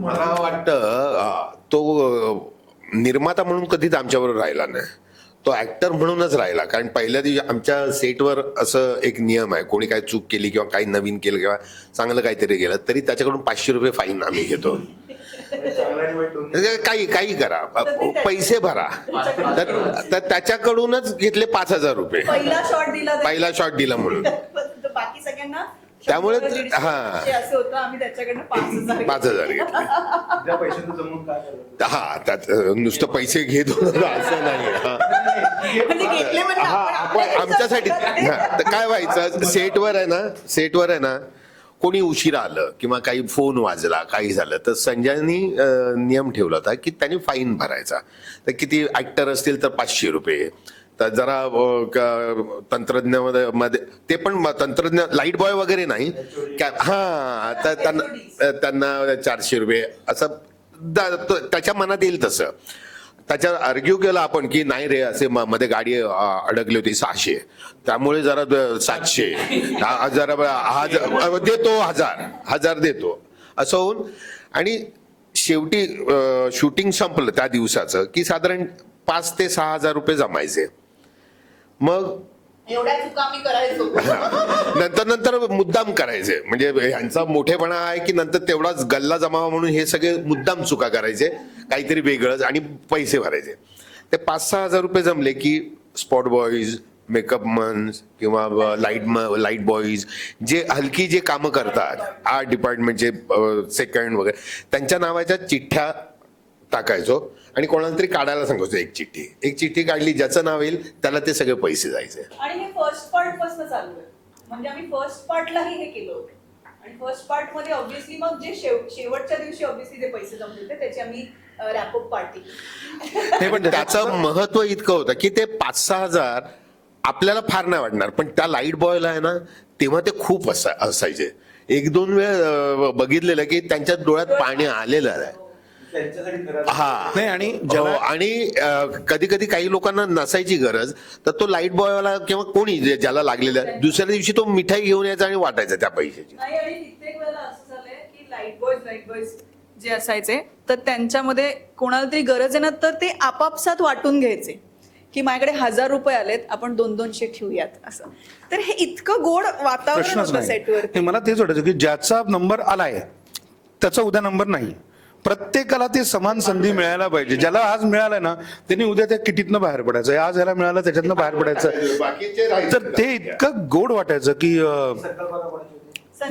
मला? वाटतं तो निर्माता म्हणून कधीच आमच्याबरोबर राहिला नाही. तो ऍक्टर म्हणूनच राहिला. कारण पहिल्या दिवशी आमच्या सेटवर असं एक नियम आहे. कोणी काय चूक केली किंवा काही नवीन केलं किंवा चांगलं काहीतरी केलं तरी त्याच्याकडून पाचशे रुपये फाईन आम्ही घेतो. काही काही करा. पैसे भरा. तर त्याच्याकडूनच घेतले पाच हजार रुपये. पहिला शॉट दिला म्हणून. तर बाकी सगळ्यांना त्यामुळे- हा. दोनशे असं होतं आम्ही त्याच्याकडनं पाच हजार पाच हजार घेतले. त्या पैशाचं जमून काय करायचं हा त्यात अं, नुसतं पैसे घेत होतो असं नाही हा. म्हणजे घेतले म्हणजे हा आपण आपण आपल्या आमच्यासाठी हा, तर काय व्हायचं सेटवर आहे ना सेटवर आहे ना कोणी उशिरा आलं किंवा काही फोन वाजला काही झालं तर संजयनी नियम ठेवला होता की त्यांनी फाईन भरायचा. तर किती ऍक्टर असतील तर पाचशे रुपये. जरा तंत्रज्ञामध्ये मध्ये ते पण तंत्रज्ञ लाइट बॉय वगैरे नाही. हा तर त्यांना त्यांना चारशे रुपये असं त्याच्या मनात येईल तसं. त्याच्यावर आर्ग्यू केला आपण की नाही रे असे मध्ये गाडी अडकली होती सहाशे. त्यामुळे जरा सातशे. जरा हजार देतो हजार. हजार देतो. असं होऊन आणि शेवटी शूटिंग संपलं त्या दिवसाचं की साधारण पाच ते सहा हजार रुपये जमायचे. मग? एवढ्या चुका आम्ही करायचो. नंतर नंतर मुद्दाम करायचे. म्हणजे ह्यांचा मोठेपणा आहे की नंतर तेवढाच गल्ला जमावा म्हणून हे सगळे मुद्दाम चुका करायचे. काहीतरी वेगळंच आणि पैसे भरायचे. ते पाच सहा हजार रुपये जमले की स्पॉट बॉईज मेकअप मन्स किंवा लाइट लाइट बॉईज जे हलकी जे कामं करतात आर्ट डिपार्टमेंटचे सेकंड वगैरे त्यांच्या नावाच्या चिठ्ठ्या टाकायचो. आणि कोणाला तरी काढायला सांगायचो एक चिठ्ठी. एक चिठ्ठी काढली ज्याचं नाव येईल त्याला ते सगळे पैसे जायचे. आणि हे फर्स्ट पार्टपासून चालू आहे. म्हणजे आम्ही फर्स्ट पार्टलाही हे केलं होतं. आणि फर्स्ट पार्टमध्ये ऑब्व्हियसली मग जे शेव- शेवटच्या दिवशी ऑब्व्हियसली जे पैसे जमले होते त्याची आम्ही रॅपअप पार्टी नाही पण त्याचं महत्त्व इतकं होतं की ते पाच सहा हजार आपल्याला फार नाही वाटणार. पण त्या लाइट बॉयला आहे ना तेव्हा ते खूप असा असायचे. एक दोन वेळ बघितलेलं की त्यांच्या डोळ्यात पाणी. आलेलं आहे. हा. नाही, आणि हो, आणि कधी कधी काही लोकांना नसायची गरज तर तो लाइट बॉयवाला किंवा कोणी जे- ज्याला लागलेलं आहे, दुसऱ्या दिवशी तो मिठाई घेऊन यायचा आणि वाटायचा त्या पैशाची. नाही आणि कित्येक वेळेला असं झालंय की लाइट बॉयज लाइट बॉयज जे असायचे तर त्यांच्यामध्ये कोणाला तरी गरज आहे ना तर ते आपापसात वाटून घ्यायचे. की माझ्याकडे हजार रुपये आलेत आपण दोन दोनशे ठेवूयात असं. तर हे इतकं गोड वातावरण प्रश्नच होतं नाही. सेटवरती नाही, मला तेच वाटायचं की ज्याचा नंबर आलाय त्याचा उद्या नंबर नाही. प्रत्येकाला ते समान संधी मिळायला पाहिजे. ज्याला आज मिळालं ना त्यांनी उद्या त्या किटीतनं बाहेर पडायचं. आज ह्याला मिळालं त्याच्यातनं बाहेर पडायचं. तर ते इतकं गोड वाटायचं की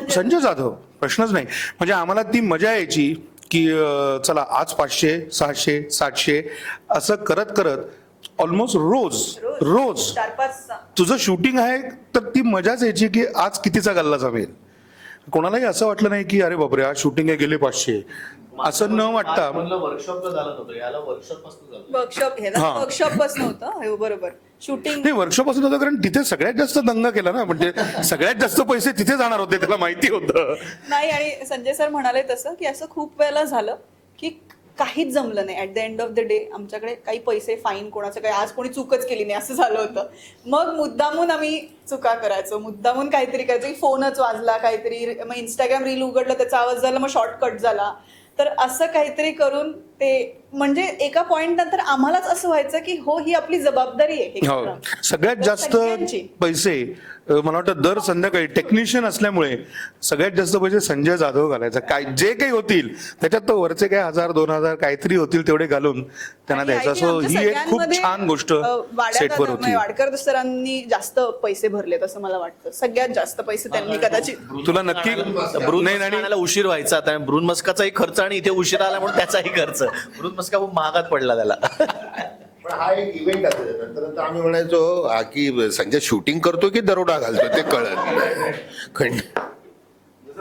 संजय जाधव प्रश्नच नाही. म्हणजे आम्हाला ती मजा यायची की चला आज पाचशे सहाशे सातशे असं करत करत ऑलमोस्ट रोज रोज. तुझं शूटिंग आहे तर ती मजाच यायची की आज कितीचा गल्ला जमेल. कोणालाही असं वाटलं नाही की अरे बापरे आज शूटिंग आहे गेले पाचशे. असं न वाटता म्हणलं वर्कशॉपला झालं नव्हतं याला वर्कशॉपपासून झालं. वर्कशॉप ना हा. वर्कशॉप बस नव्हतं? हो, बरोबर. शूटिंग नाही वर्कशॉप असं होतं कारण तिथे सगळ्यात जास्त दंग केला ना म्हणजे सगळ्यात जास्त पैसे तिथे जाणार होते त्याला माहिती होतं. नाही आणि संजय सर म्हणाले तसं की असं खूप वेळेला झालं की काहीच जमलं नाही. At the end of the day आमच्याकडे काही पैसे फाईन कोणाचं काही आज कोणी चूकच केली नाही असं झालं होतं. मग मुद्दामून आम्ही चुका करायचो. मुद्दामून काहीतरी करायचो. की फोनच वाजला काहीतरी मग इंस्टाग्राम रील उघडलं त्याचा आवाज झाला मग शॉर्टकट झाला. तर असं काहीतरी करून ते म्हणजे एका पॉइंट नंतर आम्हालाच असं व्हायचं की हो ही आपली जबाबदारी आहे हे हो. सगळ्यात जास्त. पैसे मला वाटतं दर संध्याकाळी टेक्निशियन असल्यामुळे सगळ्यात जास्त पैसे संजय जाधव घालायचा. काय जे काही होतील त्याच्यात तो वरचे काय हजार दोन हजार काहीतरी होतील तेवढे घालून त्यांना द्यायचा. सो ही एक खूप छान गोष्ट सेटवर होती. वाडकर सरांनी जास्त पैसे भरलेत असं मला वाटतं. सगळ्यात जास्त पैसे त्यांनी कदाचित तुला नक्की ब्रून उशीर व्हायचा. आता ब्रून मस्काचाही खर्च आणि इथे उशीर आला म्हणून त्याचाही खर्च. मस्का खूप महागात पडला त्याला? पण हा एक इव्हेंट असायचा नंतर नंतर आम्ही म्हणायचो हा की संजय शूटिंग करतो की दरोडा घालतो ते कळत नाही. खंड